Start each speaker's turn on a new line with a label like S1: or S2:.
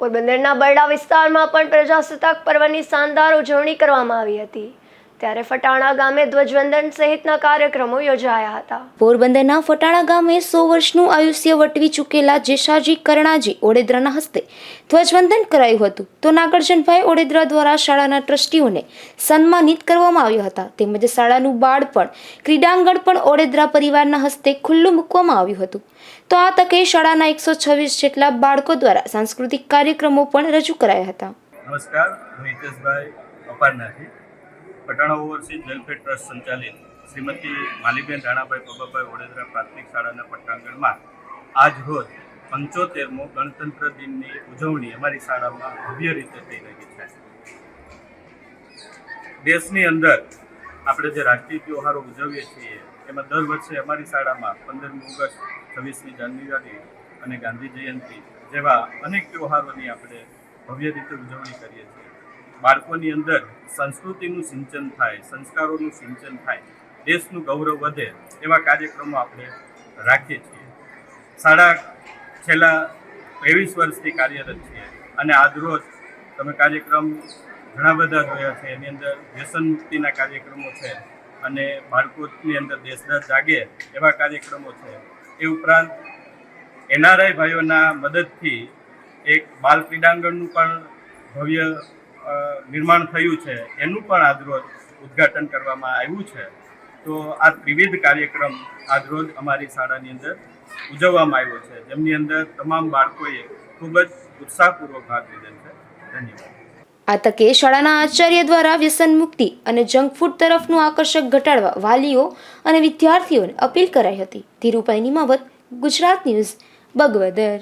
S1: પોરબંદરના બરડા વિસ્તારમાં પણ પ્રજાસત્તાક પર્વની શાનદાર ઉજવણી કરવામાં આવી હતી. ત્યારે ફટાણા ગામે ધ્વજવંદન સહિતના કાર્યક્રમો યોજાયા હતા.
S2: પોરબંદરના ફટાણા ગામે સો વર્ષનું આયુષ્ય વટવી ચૂકેલા જેશાજી કરણાજી ઓડેદરાના હસ્તે ધ્વજવંદન કરાયું હતું. તો નાગરજનભાઈ ઓડેદરા દ્વારા શાળાના ટ્રસ્ટીઓને સન્માનિત કરવામાં આવ્યા હતા. તેમજ શાળાનું બાળપણ ક્રીડાંગણ પણ ઓડેદરા પરિવારના હસ્તે ખુલ્લું મૂકવામાં આવ્યું હતું. તો આ તકે શાળાના એકસો છવ્વીસ જેટલા બાળકો દ્વારા સાંસ્કૃતિક કાર્યક્રમો પણ રજૂ કરાયા હતા.
S3: નમસ્કાર હું હિતેશભાઈ અપારનાથી. પટાણા ઓવરસીઝ વેલફેર ટ્રસ્ટ સંચાલિત શ્રીમતી માલીબેન રાણાભાઈ પબાભાઈ વડોદરા પ્રાથમિક શાળાના પટ્ટાંગણમાં આજ રોજ પંચોતેરમો ગણતંત્ર દિનની ઉજવણી અમારી શાળામાં ભવ્ય રીતે થઈ રહી છે. દેશની અંદર આપણે જે રાષ્ટ્રીય તહેવારો ઉજવીએ છીએ, એમાં દર વર્ષે અમારી શાળામાં પંદરમી ઓગસ્ટ, છવ્વીસમી જાન્યુઆરી અને ગાંધી જયંતિ જેવા અનેક તહેવારોની આપણે ભવ્ય રીતે ઉજવણી કરીએ છીએ. બાળકોની અંદર સંસ્કૃતિનું સિંચન થાય, સંસ્કારોનું સિંચન થાય, દેશનું ગૌરવ વધે એવા કાર્યક્રમો આપણે રાખીએ છીએ. શાળા છેલ્લા ત્રેવીસ વર્ષથી કાર્યરત છીએ અને આજરોજ તમે કાર્યક્રમ ઘણા બધા જોયા છે. એની અંદર વ્યસન મુક્તિના કાર્યક્રમો છે અને બાળકોની અંદર દેશદાર જાગે એવા કાર્યક્રમો છે. એ ઉપરાંત એનઆરઆઈ ભાઈઓના મદદથી એક બાલ ક્રીડાંગણનું પણ ભવ્ય નિર્માણ થયું છે, એનું પણ આજરોજ ઉદ્ઘાટન કરવામાં આવ્યું છે. તો આ ત્રિવિધ કાર્યક્રમ આજરોજ અમારી શાળાની અંદર ઉજવવામાં આવ્યો છે. જેમની અંદર તમામ બાળકોએ ખૂબ જ ઉત્સાહપૂર્વક ભાગ લીધેલ છે. ધન્યવાદ.
S2: આ તકે શાળાના આચાર્ય દ્વારા વ્યસન મુક્તિ અને જંક ફૂડ તરફનું આકર્ષક ઘટાડવા વાલીઓ અને વિદ્યાર્થીઓને અપીલ કરાઈ હતી. ધીરુભાઈ નિમાવત, ગુજરાત ન્યૂઝ, બગવદર.